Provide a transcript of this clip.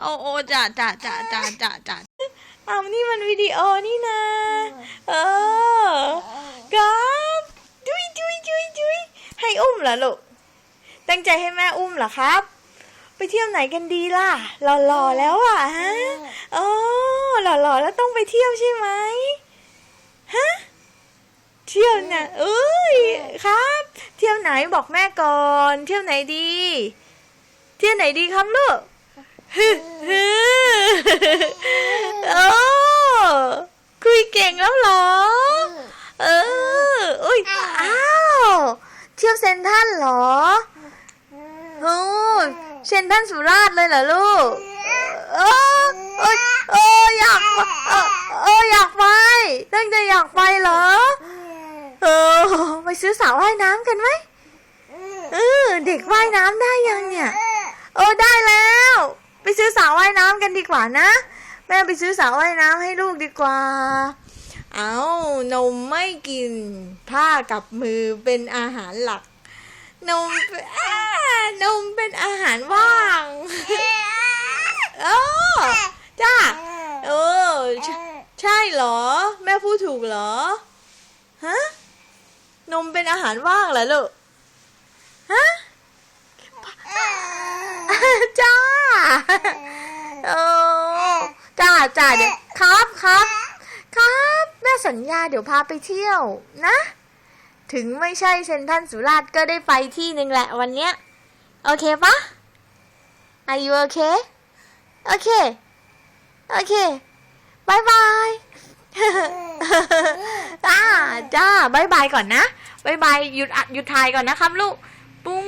โอ้โอ้จ้าจ้าจ้าจ้าจ้าจ้าอ้าวนี่มันวิดีโอนี่นะ เออครับจุยจุยจุยจุยให้อุ้มเหรอลูก ตั้งใจให้แม่อุ้มเหรอครับ ไปเที่ยวไหนกันดีล่ะ หล่อๆแล้วอะฮะอ๋อหล่อๆแล้วต้องไปเที่ยวใช่ไหมฮะ เที่ยวน่ะเอ้ยครับ เที่ยวไหนบอกแม่ก่อน เที่ยวไหนดี เที่ยวไหนดีครับลูกฮึฮึ โอ้คุยเก่งแล้วเหรอ เอออุ้ยอ้าวเที่ยวเซนทรันเหรอโอ้เซนทรันสุราษฎร์เลยเหรอลูกเออเอยเอออยากเออเอออยากไปตั้งใจอยากไปเหรอเออไปซื้อสระว่ายน้ำกันไหมเออเด็กว่ายน้ำได้ยังเนี่ย โอ้ได้แล้ว ไปซื้อสระว่ายน้ำ กันดีกว่านะ แม่ไปซื้อสระว่ายน้ำให้ลูกดีกว่า เอานมไม่กิน ผ้ากับมือเป็นอาหารหลัก นมเป็นนมเป็นอาหารว่างเออจ้าเออใช่เหรอ แม่พูดถูกเหรอฮะนมเป็นอาหารว่างเหรอลูกฮะ จ้า เออจ้าจ้าเดี๋ยวครับครับ ครับแม่สัญญาเดี๋ยวพาไปเที่ยวนะ ถึงไม่ใช่เซนทันสุราษฎร์ก็ได้ไปที่หนึ่งแหละวันเนี้ยโอเคปะ Are you okay โอเคโอเคบายบายจ้าจ้าบายบายก่อนนะบายบายหยุดอัดหยุดถ่ายก่อนนะครับลูกปุ้ง